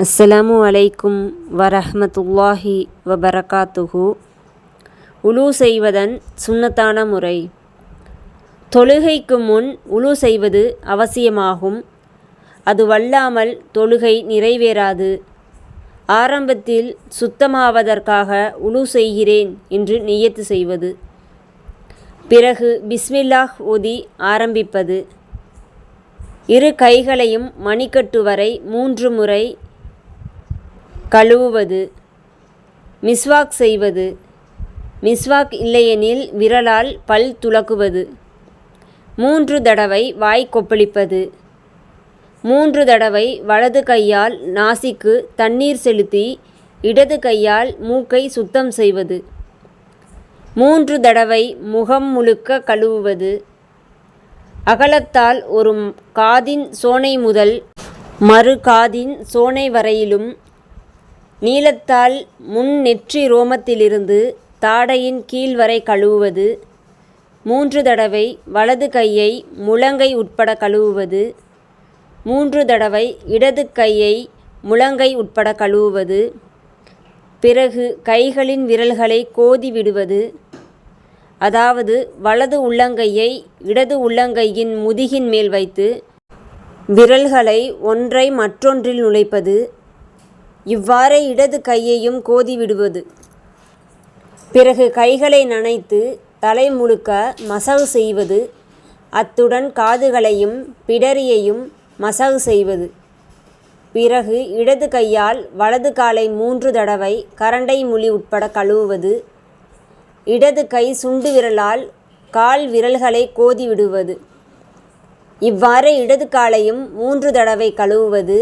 அஸ்ஸலாமு அலைக்கும் வரஹமத்துல்லாஹி வபரகாத்துஹு. உலு செய்வதன் சுன்னத்தான முறை. தொழுகைக்கு முன் உலு செய்வது அவசியமாகும். அது வல்லாமல் தொழுகை நிறைவேறாது. ஆரம்பத்தில் சுத்தமாவதற்காக உலு செய்கிறேன் என்று நியத்து செய்வது. பிறகு பிஸ்மில்லாஹ் ஓதி ஆரம்பிப்பது. இரு கைகளையும் மணிக்கட்டு வரை மூன்று முறை கழுவுவது மிஸ்வாக் செய்வது. மிஸ்வாக் இல்லையெனில் விரலால் பல் துலக்குவது மூன்று தடவை வாய் கொப்பளிப்பது. மூன்று தடவை வலது கையால் நாசிக்கு தண்ணீர் செலுத்தி இடது கையால் மூக்கை சுத்தம் செய்வது. மூன்று தடவை முகம் முழுக்க கழுவுவது. அகலத்தால் ஒரு காதின் சோனை முதல் மறு காதின் சோனை வரையிலும் நீளத்தால் முன் நெற்றி ரோமத்திலிருந்து தாடையின் கீழ் வரை கழுவுவது மூன்று தடவை வலது கையை முழங்கை உட்பட கழுவுவது மூன்று தடவை இடது கையை முழங்கை உட்பட கழுவுவது பிறகு கைகளின் விரல்களை கோதி விடுவது அதாவது வலது உள்ளங்கையை இடது உள்ளங்கையின் முதுகின் மேல் வைத்து விரல்களை ஒன்றை மற்றொன்றில் நுழைப்பது இவ்வாறே இடது கையையும் கோதி விடுவது பிறகு கைகளை நனைத்து தலை முழுக்க மசகு செய்வது அத்துடன் காதுகளையும் பிடரியையும் மசகு செய்வது. பிறகு இடது கையால் வலது காலை மூன்று தடவை கரண்டை முழி உட்பட கழுவுவது. இடது கை சுண்டு விரலால் கால் விரல்களை கோதி விடுவது இவ்வாறு இடது காலையும் மூன்று தடவை கழுவுவது.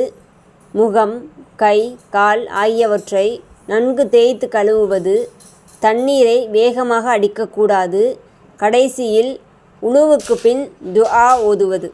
முகம் கை கால் ஆகியவற்றை நன்கு தேய்த்து கழுவுவது தண்ணீரை வேகமாக அடிக்கக்கூடாது கடைசியில் உணவுக்கு பின் துஆ ஓதுவது.